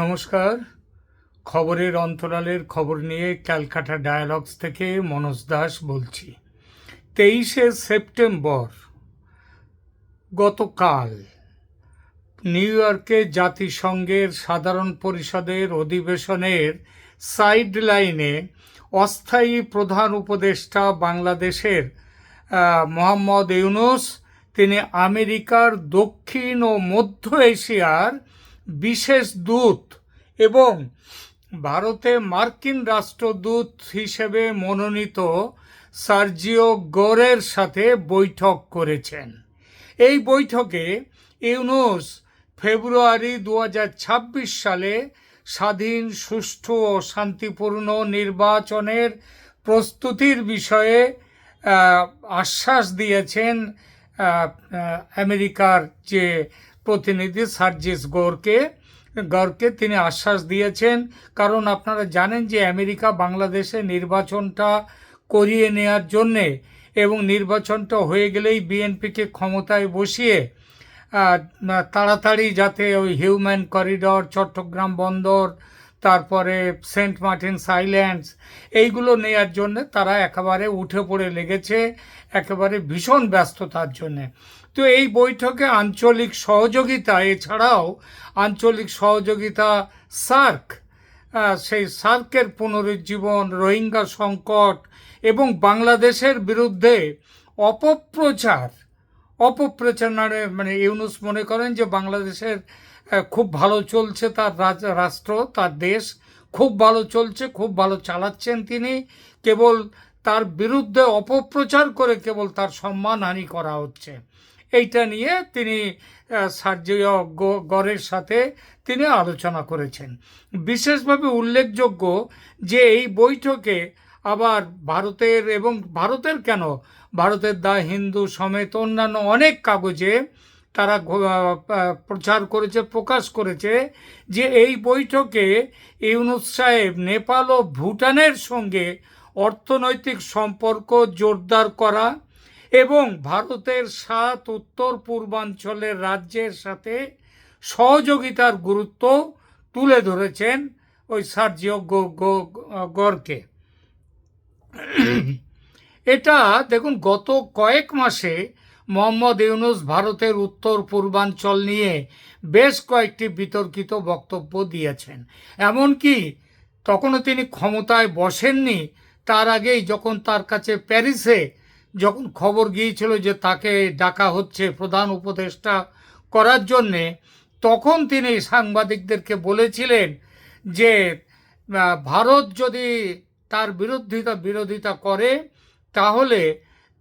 নমস্কার। খবরের অন্তরালের খবর নিয়ে ক্যালকাটা ডায়ালগস থেকে মনোজ দাস বলছি। তেইশে সেপ্টেম্বর, গতকাল নিউ ইয়র্কে জাতিসংঘের সাধারণ পরিষদের অধিবেশনের সাইড লাইনে অস্থায়ী প্রধান উপদেষ্টা বাংলাদেশের মোহাম্মদ ইউনুস, তিনি আমেরিকার দক্ষিণ ও মধ্য এশিয়ার বিশেষ দূত এবং ভারতে মার্কিন রাষ্ট্রদূত হিসেবে মনোনীত সার্জিও গোরের সাথে বৈঠক করেছেন। এই বৈঠকে ইউনুস ফেব্রুয়ারি দু হাজার ছাব্বিশ সালে স্বাধীন, সুষ্ঠু ও শান্তিপূর্ণ নির্বাচনের প্রস্তুতির বিষয়ে আশ্বাস দিয়েছেন আমেরিকার যে প্রতিনিধি সার্জিস গৌরকে গড়কে তিনি আশ্বাস দিয়েছেন। কারণ আপনারা জানেন যে আমেরিকা বাংলাদেশে নির্বাচনটা করিয়ে নেয়ার জন্যে এবং নির্বাচনটা হয়ে গেলেই বিএনপিকে ক্ষমতায় বসিয়ে তাড়াতাড়ি যাতে ওই হিউম্যান করিডর, চট্টগ্রাম বন্দর তারপরে সেন্ট মার্টিনস আইল্যান্ডস এইগুলো নেয়ার জন্য তারা একেবারে উঠে পড়ে লেগেছে, একেবারে ভীষণ ব্যস্ততার জন্যে। তো এই বৈঠকে আঞ্চলিক সহযোগিতা, এছাড়াও আঞ্চলিক সহযোগিতা সার্ক সেই সার্কের পুনরুজ্জীবন, রোহিঙ্গা সংকট এবং বাংলাদেশের বিরুদ্ধে অপপ্রচার অপপ্রচার মানে মানে ইউনুস মনে করেন যে বাংলাদেশের খুব ভালো চলছে তার রাষ্ট্র, তার দেশ। খুব ভালো চলছে, খুব ভালো চালাচ্ছেন তিনি। কেবল তার বিরুদ্ধে অপপ্রচার করে কেবল তার সম্মানহানি করা হচ্ছে। এইটা নিয়ে তিনি সার্জিও গ- গরের সাথে তিনি আলোচনা করেছেন। বিশেষভাবে উল্লেখযোগ্য যে এই বৈঠকে আবার ভারতের এবং ভারতের কেন? ভারতের দা হিন্দু সমেত অন্যান্য অনেক কাগজে তারা প্রচার করেছে প্রকাশ করেছে যে এই বৈঠকে ইউনুস সাহেব নেপাল ও ভুটানের সঙ্গে অর্থনৈতিক সম্পর্ক জোরদার করা এবং ভারতের সাত উত্তর পূর্বাঞ্চলের রাজ্যের সাথে সহযোগিতার গুরুত্ব তুলে ধরেছেন ওই সার্জিও গড়কে। এটা দেখুন গত কয়েক মাসে মোহাম্মদ ইউনুস ভারতের উত্তর পূর্বাঞ্চল নিয়ে বেশ কয়েকটি বিতর্কিত বক্তব্য দিয়েছেন। এমনকি তখনও তিনি ক্ষমতায় বসেননি, তার আগেই যখন তার কাছে প্যারিসে যখন খবর গিয়েছিল যে তাকে ডাকা হচ্ছে প্রধান উপদেষ্টা করার জন্যে, তখন তিনি সাংবাদিকদেরকে বলেছিলেন যে ভারত যদি তার বিরোধিতা বিরোধিতা করে, তাহলে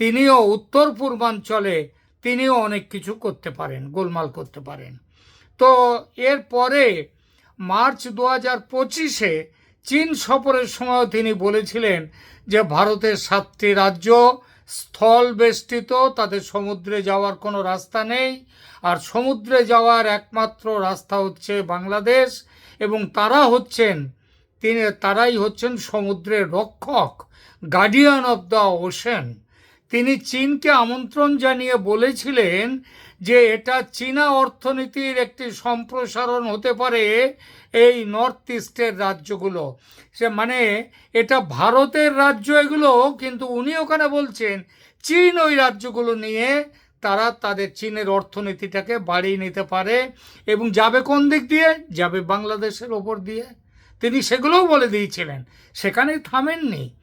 তিনিও উত্তর পূর্বাঞ্চলে তিনিও অনেক কিছু করতে পারেন, গোলমাল করতে পারেন। তো এরপরে মার্চ দু হাজার পঁচিশে চীন সফরের সময়ও তিনি বলেছিলেন যে ভারতের সাতটি রাজ্য স্থল বেষ্টিত, তাদের সমুদ্রে যাওয়ার কোনো রাস্তা নেই, আর সমুদ্রে যাওয়ার একমাত্র রাস্তা হচ্ছে বাংলাদেশ, এবং তারা হচ্ছেন, তিনি, তারাই হচ্ছেন সমুদ্রের রক্ষক গার্ডিয়ান অফ দ্য ওশেন তিনি চীনকে আমন্ত্রণ জানিয়ে বলেছিলেন যে এটা চীনা অর্থনীতির একটি সম্প্রসারণ হতে পারে এই নর্থ ইস্টের রাজ্যগুলো। সে মানে এটা ভারতের রাজ্য এগুলো, কিন্তু উনি ওখানে বলছেন চীন ওই রাজ্যগুলো নিয়ে তারা তাদের চীনের অর্থনীতিটাকে বাড়িয়ে নিতে পারে এবং যাবে কোন দিক দিয়ে? যাবে বাংলাদেশের ওপর দিয়ে। তিনি সেগুলোও বলে দিয়েছিলেন। সেখানে থামেননি।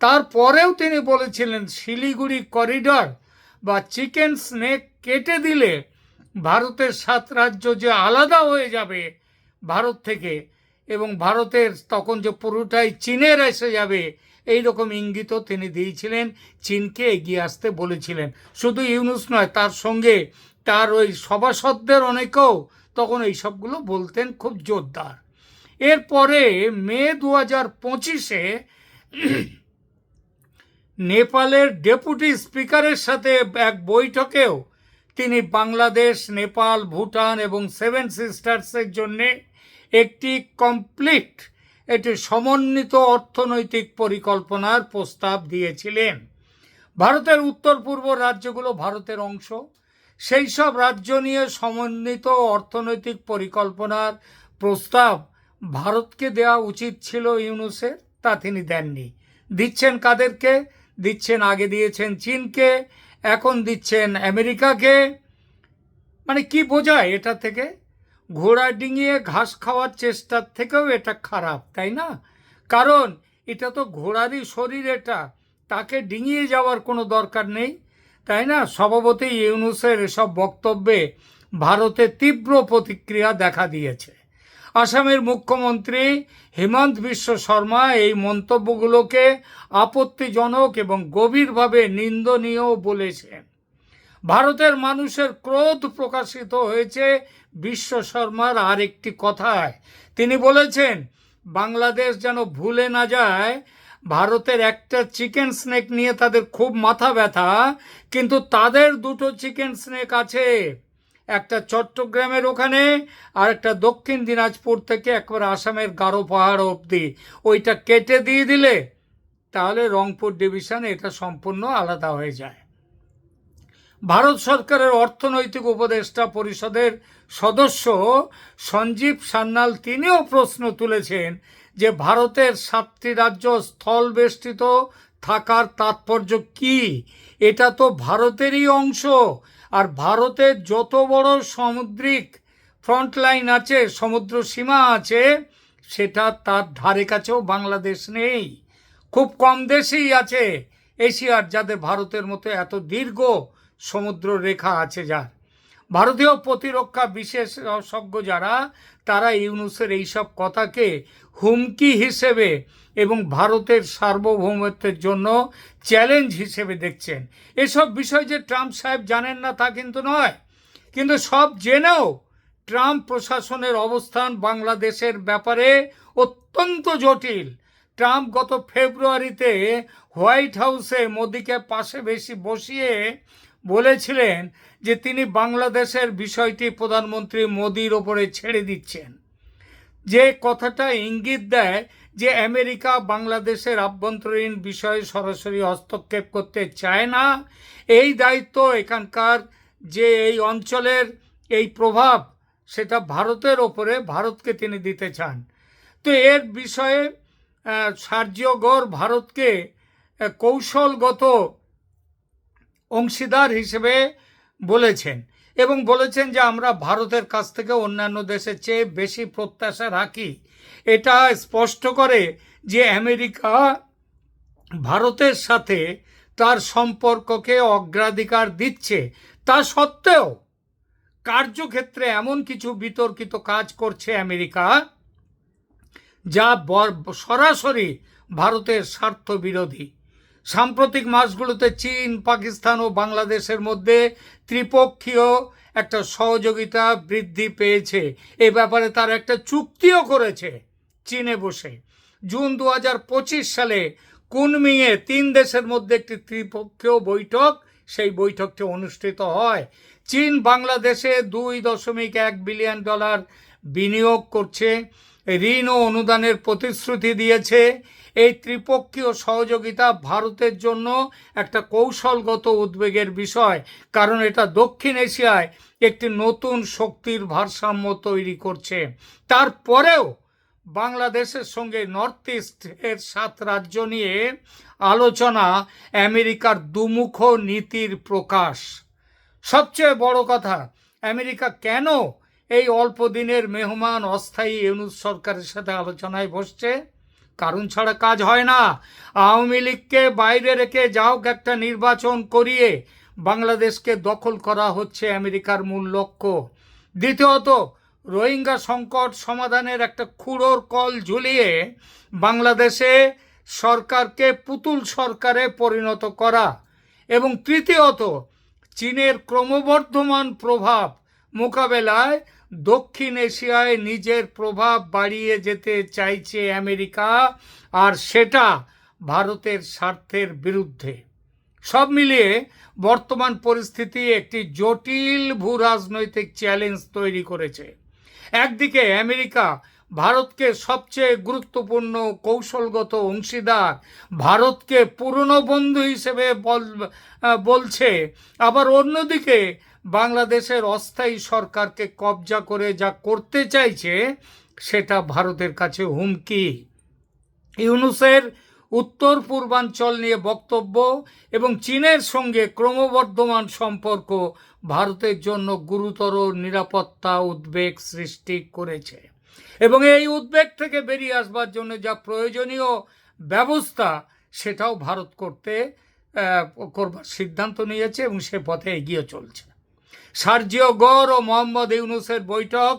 তারপরেও তিনি বলেছিলেন, শিলিগুড়ি করিডর বা চিকেন স্নেক কেটে দিলে ভারতের সাত রাজ্য যে আলাদা হয়ে যাবে ভারত থেকে এবং ভারতের তখন যে পুরোটাই চীনের এসে যাবে এই রকম ইঙ্গিতও তিনি দিয়েছিলেন, চীনকে এগিয়ে আসতে বলেছিলেন। শুধু ইউনুস নয়, তার সঙ্গে তার ওই সভাসদদের অনেকেও তখন এই সবগুলো বলতেন, খুব জোরদার। এরপরে মে দু হাজার পঁচিশে নেপালের ডেপুটি স্পিকারের সাথে এক বৈঠকেও তিনি বাংলাদেশ, নেপাল, ভুটান এবং সেভেন সিস্টার্সের জন্যে একটি কমপ্লিট, একটি সমন্বিত অর্থনৈতিক পরিকল্পনার প্রস্তাব দিয়েছিলেন। ভারতের উত্তর পূর্ব রাজ্যগুলো ভারতের অংশ। সেই সব রাজ্য নিয়ে সমন্বিত অর্থনৈতিক পরিকল্পনার প্রস্তাব ভারতকে দেওয়া উচিত ছিল ইউনুসের, তা তিনি দেননি। দিচ্ছেন কাদেরকে? দিচ্ছেন, আগে দিয়েছেন চীনকে, এখন দিচ্ছেন আমেরিকাকে। মানে কি বোঝায় এটা থেকে? ঘোড়া ডিঙিয়ে ঘাস খাওয়ার চেষ্টার থেকেও এটা খারাপ, তাই না? কারণ এটা তো ঘোড়ারই শরীর এটা, তাকে ডিঙিয়ে যাওয়ার কোনো দরকার নেই, তাই না? স্বভাবতই ইউনুসের এসব বক্তব্যে ভারতে তীব্র প্রতিক্রিয়া দেখা দিয়েছে। আসামের মুখ্যমন্ত্রী হেমন্ত বিশ্ব শর্মা এই মন্তব্যগুলোকে আপত্তিজনক এবং গভীরভাবে নিন্দনীয় বলেছেন। ভারতের মানুষের ক্রোধ প্রকাশিত হয়েছে বিশ্ব শর্মার আরেকটি কথায়। তিনি বলেছেন, বাংলাদেশ যেন ভুলে না যায়, ভারতের একটা চিকেন স্নেক নিয়ে তাদের খুব মাথা ব্যথা, কিন্তু তাদের দুটো চিকেন স্নেক আছে। একটা চট্টগ্রামের ওখানে আর একটা দক্ষিণ দিনাজপুর থেকে একবার আসামের গারো পাহাড় অবধি। ওইটা কেটে দিয়ে দিলে তাহলে রংপুর ডিভিশন এটা সম্পূর্ণ আলাদা হয়ে যায়। ভারত সরকারের অর্থনৈতিক উপদেষ্টা পরিষদের সদস্য সঞ্জীব সান্যাল তিনিও প্রশ্ন তুলেছেন যে ভারতের সাতটি রাজ্য স্থলবেষ্টিত থাকার তাৎপর্য কি? এটা তো ভারতেরই অংশ। আর ভারতের যত বড় সামুদ্রিক ফ্রন্টলাইন আছে, সমুদ্র সীমা আছে, সেটা তার ধারে কাছেও বাংলাদেশ নেই। খুব কম দেশেই আছে এশিয়ার, যাদের ভারতের মতো এত দীর্ঘ সমুদ্র রেখা আছে যার। ভারতীয় প্রতিরক্ষা বিশেষজ্ঞ যারা, তারা ইউনুসের এইসব কথাকে হুমকি হিসেবে এবং ভারতের সার্বভৌমত্বের জন্য চ্যালেঞ্জ হিসেবে দেখছেন। এসব বিষয় যে ট্রাম্প সাহেব জানেন না তা কিন্তু নয়। কিন্তু সব জেনেও ট্রাম্প প্রশাসনের অবস্থান বাংলাদেশের ব্যাপারে অত্যন্ত জটিল। ট্রাম্প গত ফেব্রুয়ারিতে হোয়াইট হাউসে মোদিকে পাশে বেশি বসিয়ে বলেছিলেন যে তিনি বাংলাদেশের বিষয়টি প্রধানমন্ত্রী মোদির ওপরে ছেড়ে দিচ্ছেন। যে কথাটা ইঙ্গিত দেয় যে আমেরিকা বাংলাদেশের আভ্যন্তরীণ বিষয়ে সরাসরি হস্তক্ষেপ করতে চায় না, এই দায়িত্ব এখানকার যে এই অঞ্চলের এই প্রভাব, সেটা ভারতের ওপরে, ভারতকে তিনি দিতে চান। তো এর বিষয়ে সার্জিও গড় ভারতকে কৌশলগত অংশীদার হিসেবে বলেছেন এবং বলেছেন যে আমরা ভারতের কাছ থেকে অন্যান্য দেশের চেয়ে বেশি প্রত্যাশা রাখি। এটা স্পষ্ট করে যে আমেরিকা ভারতের সাথে তার সম্পর্ককে অগ্রাধিকার দিচ্ছে। তা সত্ত্বেও কার্যক্ষেত্রে এমন কিছু বিতর্কিত কাজ করছে আমেরিকা, যা সরাসরি ভারতের স্বার্থ বিরোধী সাম্প্রতিক মাসগুলোতে চীন, পাকিস্তান ও বাংলাদেশের মধ্যে ত্রিপক্ষীয় একটা সহযোগিতা বৃদ্ধি পেয়েছে। এ ব্যাপারে তার একটা চুক্তিও করেছে চীনে বসে। জুন দু হাজার পঁচিশ সালে কুনমিংয়ে তিন দেশের মধ্যে একটি ত্রিপক্ষীয় বৈঠক, সেই বৈঠকটি অনুষ্ঠিত হয়। চীন, বাংলাদেশে দুই দশমিক এক বিলিয়ন ডলার বিনিয়োগ করছে, ঋণ ও অনুদানের প্রতিশ্রুতি দিয়েছে। এই ত্রিপক্ষীয় সহযোগিতা ভারতের জন্য একটা কৌশলগত উদ্বেগের বিষয়, কারণ এটা দক্ষিণ এশিয়ায় একটি নতুন শক্তির ভারসাম্য তৈরি করছে। তারপরেও বাংলাদেশের সঙ্গে নর্থ ইস্ট এর সাত রাজ্য নিয়ে আলোচনা আমেরিকার দুমুখ নীতির প্রকাশ। সবচেয়ে বড় কথা, আমেরিকা কেন এই অল্প দিনের মেহমান অস্থায়ী ইউনুস সরকারের সাথে আলোচনায় বসছে। কারণ ছাড়া কাজ হয় না। আওয়ামী লীগকে বাইরে রেখে যাও একটা নির্বাচন করিয়ে বাংলাদেশকে দখল করা হচ্ছে আমেরিকার মূল লক্ষ্য। দ্বিতীয়ত, রোহিঙ্গা সংকট সমাধানের একটা খুঁড়োর কল ঝুলিয়ে বাংলাদেশে সরকারকে পুতুল সরকারে পরিণত করা। এবং তৃতীয়ত, চীনের ক্রমবর্ধমান প্রভাব মোকাবেলায় দক্ষিণ এশিয়ায় নিজের প্রভাব বাড়িয়ে যেতে চাইছে আমেরিকা আর সেটা ভারতের স্বার্থের বিরুদ্ধে। সব মিলিয়ে বর্তমান পরিস্থিতি একটি জটিল ভূ রাজনৈতিক চ্যালেঞ্জ তৈরি করেছে। একদিকে আমেরিকা ভারতকে সবচেয়ে গুরুত্বপূর্ণ কৌশলগত অংশীদার ভারতকে পুরনো বন্ধু হিসেবে বলছে। আবার অন্যদিকে বাংলাদেশের অস্থায়ী সরকারকে কবজা করে যা করতে চাইছে, সেটা ভারতের কাছে হুমকি। ইউনুসের উত্তর পূর্বাঞ্চল নিয়ে বক্তব্য এবং চীনের সঙ্গে ক্রমবর্ধমান সম্পর্ক ভারতের জন্য গুরুতর নিরাপত্তা উদ্বেগ সৃষ্টি করেছে। এবং এই উদ্বেগ থেকে বেরিয়ে আসবার জন্য যা প্রয়োজনীয় ব্যবস্থা, সেটাও ভারত করতে করবার সিদ্ধান্ত নিয়েছে এবং সে পথে এগিয়ে চলছে। সার্জিও গড় ও মোহাম্মদ ইউনুসের বৈঠক,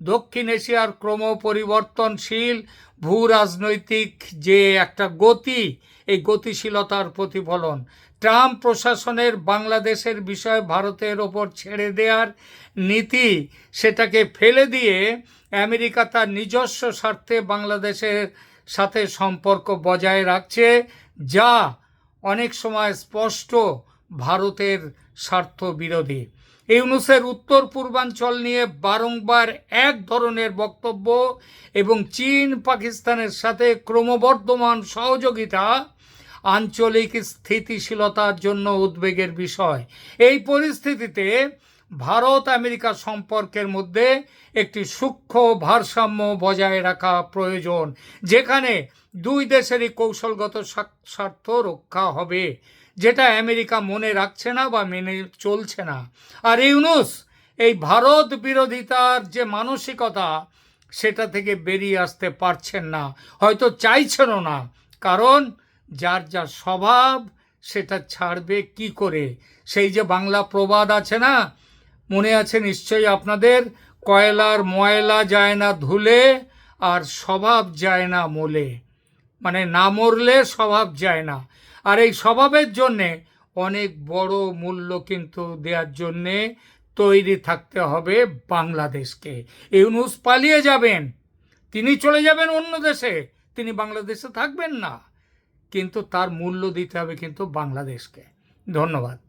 দক্ষিণ এশিয়ার ক্রম পরিবর্তনশীল ভূ রাজনৈতিক যে একটা গতি, এই গতিশীলতার প্রতিফলন। ট্রাম্প প্রশাসনের বাংলাদেশের বিষয়ে ভারতের ওপর ছেড়ে দেওয়ার নীতি, সেটাকে ফেলে দিয়ে আমেরিকা তার নিজস্ব স্বার্থে বাংলাদেশের সাথে সম্পর্ক বজায় রাখছে, যা অনেক সময় স্পষ্ট ভারতের স্বার্থ বিরোধী ইউনুসের উত্তর পূর্বাঞ্চল নিয়ে বারংবার এক ধরনের বক্তব্য এবং চীন পাকিস্তানের সাথে ক্রমবর্ধমান সহযোগিতা আঞ্চলিক স্থিতিশীলতার জন্য উদ্বেগের বিষয়। এই পরিস্থিতিতে ভারত আমেরিকা সম্পর্কের মধ্যে একটি সূক্ষ্ম ভারসাম্য বজায় রাখা প্রয়োজন, যেখানে দুই দেশেরই কৌশলগত স্বার্থ রক্ষা হবে। যেটা আমেরিকা মনে রাখছে না বা মেনে চলছে না। আর ইউনুস, এই ভারত বিরোধিতার যে মানসিকতা, সেটা থেকে বেরিয়ে আসতে পারছেন না। হয়তো চাইছেনও না, কারণ যার যা স্বভাব, সেটা ছাড়বে কি করে? সেই যে বাংলা প্রবাদ আছে না, মনে আছে নিশ্চয়ই আপনাদের? কয়লার ময়লা যায় না ধুলে, আর স্বভাব যায় না মোলে। মানে না মরলে স্বভাব যায় না। আর এই স্বভাবের জন্যে অনেক বড় মূল্য কিন্তু দেওয়ার জন্যে তৈরি থাকতে হবে বাংলাদেশকে। ইউনুস পালিয়ে যাবেন, তিনি চলে যাবেন অন্য দেশে, তিনি বাংলাদেশে থাকবেন না, কিন্তু তার মূল্য দিতে হবে কিন্তু বাংলাদেশকে। ধন্যবাদ।